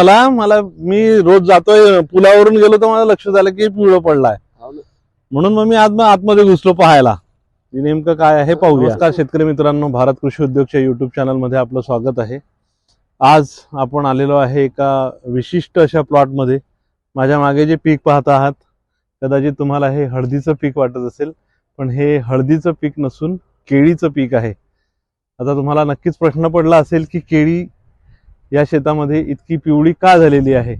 मला मला मी रोज जातोय पुलावरून गेलो तर मला लक्ष झालं की पिवळं पडलाय. हो. म्हणून मग मी आज आतमध्ये घुसलो पाहायला. नेमकं काय आहे हे पाहूया. नमस्कार शेतकरी मित्रांनो भारत कृषी उद्योगच्या युट्यूब चॅनलमध्ये आपलं स्वागत आहे. आज आपण आलेलो आहे एका विशिष्ट अशा प्लॉटमध्ये माझ्या मागे जे पीक पाहत आहात कदाचित तुम्हाला हे हळदीचं पीक वाटत असेल पण हे हळदीचं पीक नसून केळीचं पीक आहे. आता तुम्हाला नक्कीच प्रश्न पडला असेल की केळी या शेतामध्ये इतकी पिवळी का झालेली आहे?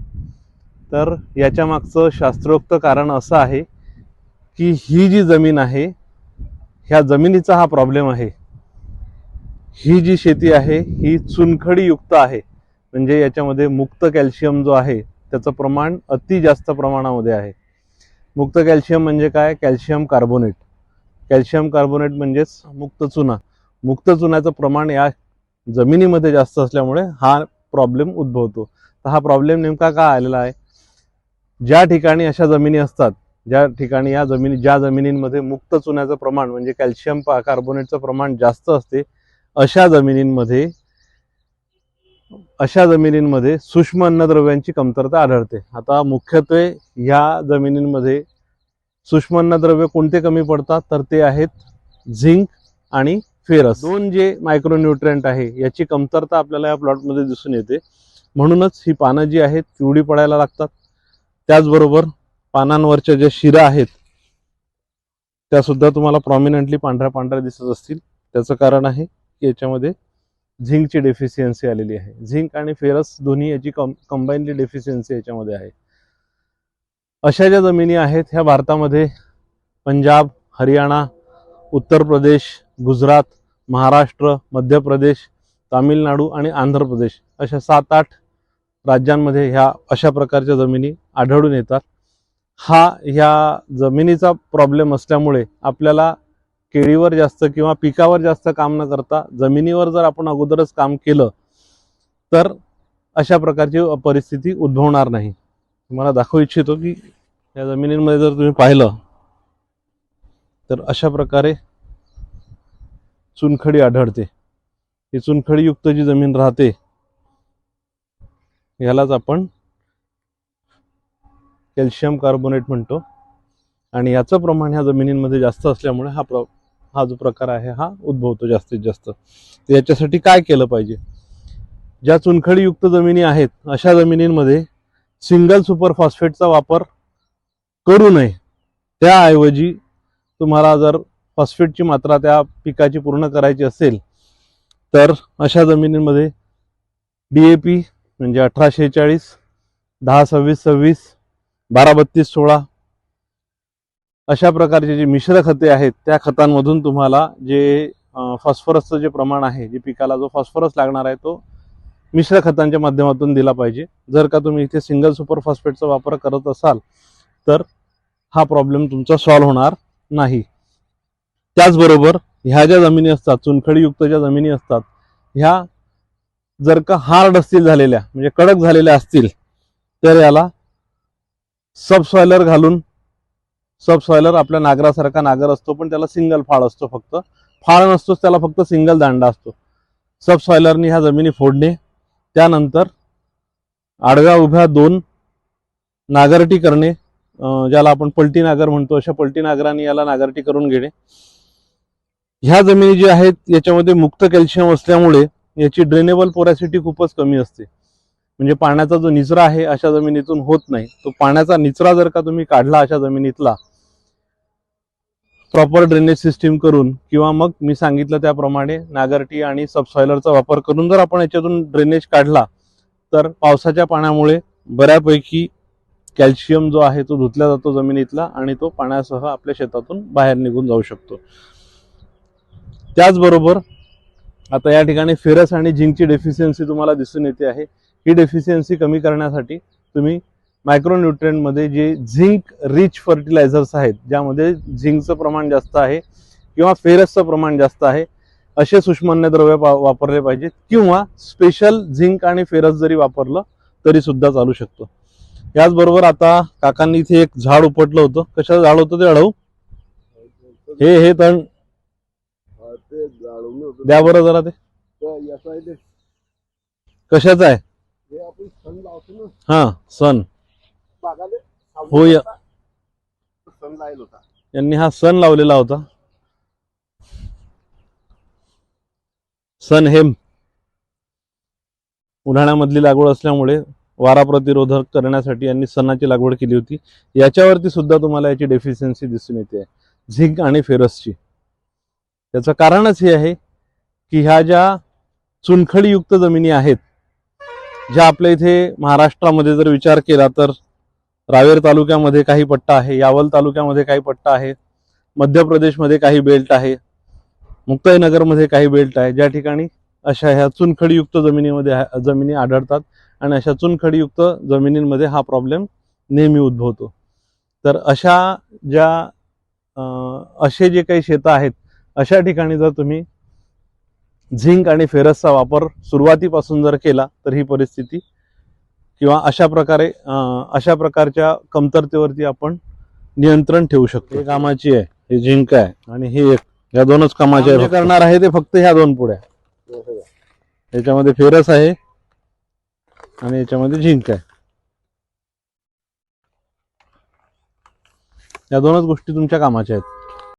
तर याच्या मागचं शास्त्रोक्त कारण असं आहे की ही जी जमीन आहे ह्या जमिनीचा हा प्रॉब्लेम आहे. ही जी शेती आहे ही चुनखडीयुक्त आहे. म्हणजे याच्यामध्ये मुक्त कॅल्शियम जो आहे त्याचं प्रमाण अति जास्त प्रमाणामध्ये आहे. मुक्त कॅल्शियम म्हणजे काय? Calcium carbonate. कॅल्शियम कार्बोनेट म्हणजेच मुक्त चुना. मुक्त चुन्याचं प्रमाण या जमिनीमध्ये जास्त असल्यामुळे हा प्रॉब्लेम उद्भवतो. तर हा प्रॉब्लेम नेमका का आलेला आहे? ज्या ठिकाणी अशा जमिनी असतात ज्या ठिकाणी या जमिनी ज्या जमिनींमध्ये मुक्त चुन्याचं प्रमाण म्हणजे कॅल्शियम कार्बोनेटचं प्रमाण जास्त असते अशा जमिनींमध्ये अशा जमिनींमध्ये सूक्ष्म अन्नद्रव्यांची कमतरता आढळते. आता मुख्यत्वे ह्या जमिनींमध्ये सूक्ष्म अन्नद्रव्य कोणते कमी पडतात? तर ते आहेत झिंक आणि फेरस. दोन जे मायक्रोन्यूट्रिएंट आहे याची कमतरता आपल्याला या प्लॉटमध्ये दिसून येते. म्हणूनच ही पानं जी आहेत पिवळी पडायला लागतात. त्याचबरोबर पानांवरच्या ज्या शिरा आहेत त्या सुद्धा तुम्हाला प्रॉमिनंटली पांढऱ्या पांढऱ्या दिसत असतील. त्याचं कारण आहे की याच्यामध्ये झिंकची डेफिशियन्सी आलेली आहे. झिंक आणि फेरस दोन्ही याची कम कंबाईनली डेफिशियन्सी याच्यामध्ये आहे. अशा ज्या जमिनी आहेत ह्या भारतामध्ये पंजाब हरियाणा उत्तर प्रदेश गुजरात महाराष्ट्र मध्य प्रदेश तामिळनाडू आणि आंध्र प्रदेश अशा सात आठ राज्यांमध्ये ह्या अशा प्रकारच्या जमिनी आढळून येतात. हा ह्या जमिनीचा प्रॉब्लेम असल्यामुळे आपल्याला केळीवर जास्त किंवा पिकावर जास्त काम न करता जमिनीवर जर आपण अगोदरच काम केलं तर अशा प्रकारची परिस्थिती उद्भवणार नाही. तुम्हाला दाखवू इच्छितो की या जमिनींमध्ये जर तुम्ही पाहिलं तर अशा प्रकारे चुनखडी आढळते. ही चुनखडीयुक्त जी जमीन राहते ह्यालाच आपण कॅल्शियम कार्बोनेट म्हणतो. आणि याचं प्रमाण ह्या जमिनींमध्ये जास्त असल्यामुळे हा प्र हा जो प्रकार आहे हा उद्भवतो जास्तीत जास्त. तर याच्यासाठी काय केलं पाहिजे? ज्या चुनखडीयुक्त जमिनी आहेत अशा जमिनींमध्ये सिंगल सुपर फॉस्फेटचा वापर करू नये. त्याऐवजी तुम्हाला जर फॉस्फेटची मात्रा त्या पिकाची पूर्ण करायची असेल तर अशा जमिनींमध्ये डी ए पी म्हणजे अठरा शेहेचाळीस दहा सव्वीस सव्वीस बारा बत्तीस सोळा अशा प्रकारचे जे मिश्र खते आहेत त्या खतांमधून तुम्हाला जे फॉस्फरसचं जे प्रमाण आहे जे पिकाला जो फॉस्फरस लागणार आहे तो मिश्र खतांच्या माध्यमातून दिला पाहिजे. जर का तुम्ही इथे सिंगल सुपर फॉस्फेटचा वापर करत असाल तर हा प्रॉब्लेम तुमचा सॉल्व्ह होणार नाही. त्याचबरोबर ह्या ज्या जमिनी असतात चुनखडीयुक्त ज्या जमिनी असतात ह्या जर का हार्ड असतील झालेल्या म्हणजे कडक झालेल्या असतील तर याला सबसॉयलर घालून सबसॉयलर आपल्या नागरासारखा नागर असतो पण त्याला सिंगल फाळ असतो फक्त. फाळ नसतोच त्याला फक्त सिंगल दांडा असतो. सबसॉयलरनी ह्या जमिनी फोडणे त्यानंतर आडव्या उभ्या दोन नागरटी करणे ज्याला आपण पलटी नागर म्हणतो अशा पलटी नागरांनी याला नागरटी करून घेणे. ह्या जमिनी जी आहेत याच्यामध्ये मुक्त कॅल्शियम असल्यामुळे याची ड्रेनेबल पोरॅसिटी खूपच कमी असते. म्हणजे पाण्याचा जो निचरा आहे अशा जमिनीतून होत नाही. तो पाण्याचा निचरा जर का तुम्ही काढला अशा जमिनीतला प्रॉपर ड्रेनेज सिस्टीम करून किंवा मग मी सांगितलं त्याप्रमाणे नागरटी आणि सबसॉयलरचा वापर करून जर आपण याच्यातून ड्रेनेज काढला तर पावसाच्या पाण्यामुळे बऱ्यापैकी कॅल्शियम जो आहे तो धुतला जातो जमिनीतला आणि तो पाण्यासह आपल्या शेतातून बाहेर निघून जाऊ शकतो. त्याचबरोबर आता या ठिकाणी फेरस आणि झिंकची डेफिशियन्सी तुम्हाला दिसून येते आहे. ही डेफिशियन्सी कमी करण्यासाठी तुम्ही मायक्रोन्युट्रियनमध्ये जे झिंक रिच फर्टिलायझर्स आहेत ज्यामध्ये झिंकचं प्रमाण जास्त आहे किंवा फेरसचं प्रमाण जास्त आहे असे सूक्ष्म अन्नद्रव्य वा- वापरले पाहिजेत किंवा स्पेशल झिंक आणि फेरस जरी वापरलं तरी सुद्धा चालू शकतो. याचबरोबर आता काकांनी इथे एक झाड उपटलं होतं. कशाचं झाड होतं ते अडवू? हे हे तण द्या बरं जरा ते. तर याचं आहे ते. कशाचं आहे? हे आपण सण लावतो असतो ना. हा सन बागाले हो या. सण लाईल होता. यांनी हा सण लावलेला होता. सन हेम उन्हाळ्यामधली लागवड असल्यामुळे वारा प्रतिरोधक करण्यासाठी यांनी सणाची लागवड केली होती. याच्यावरती सुद्धा तुम्हाला याची डेफिशियन्सी दिसून येते. झिंक आणि फेरसची. त्याचं कारणच हे आहे की ह्या ज्या चुनखडीयुक्त जमिनी आहेत ज्या आपल्या इथे महाराष्ट्रामध्ये जर विचार केला तर रावेर तालुक्यामध्ये काही पट्टा आहे यावल तालुक्यामध्ये काही पट्टा आहे मध्य प्रदेशमध्ये काही बेल्ट आहे मुक्ताईनगरमध्ये काही बेल्ट आहे ज्या ठिकाणी अशा ह्या चुनखडीयुक्त जमिनीमध्ये जमिनी आढळतात आणि अशा चुनखडीयुक्त जमिनींमध्ये हा प्रॉब्लेम नेहमी उद्भवतो. तर अशा ज्या असे जे काही शेतं आहेत अशा ठिकाणी जर तुम्ही झिंक आणि फेरसचा वापर सुरुवातीपासून जर केला तर ही परिस्थिती किंवा अशा प्रकारे अशा प्रकारच्या कमतरतेवरती आपण नियंत्रण ठेवू शकतो. हे कामाची आहे हे झिंक आहे आणि हे एक या दोनच कामाचे आहे करणार आहे ते फक्त ह्या दोन पुढ्या. याच्यामध्ये फेरस आहे आणि याच्यामध्ये झिंक आहे. या दोनच गोष्टी तुमच्या कामाच्या आहेत.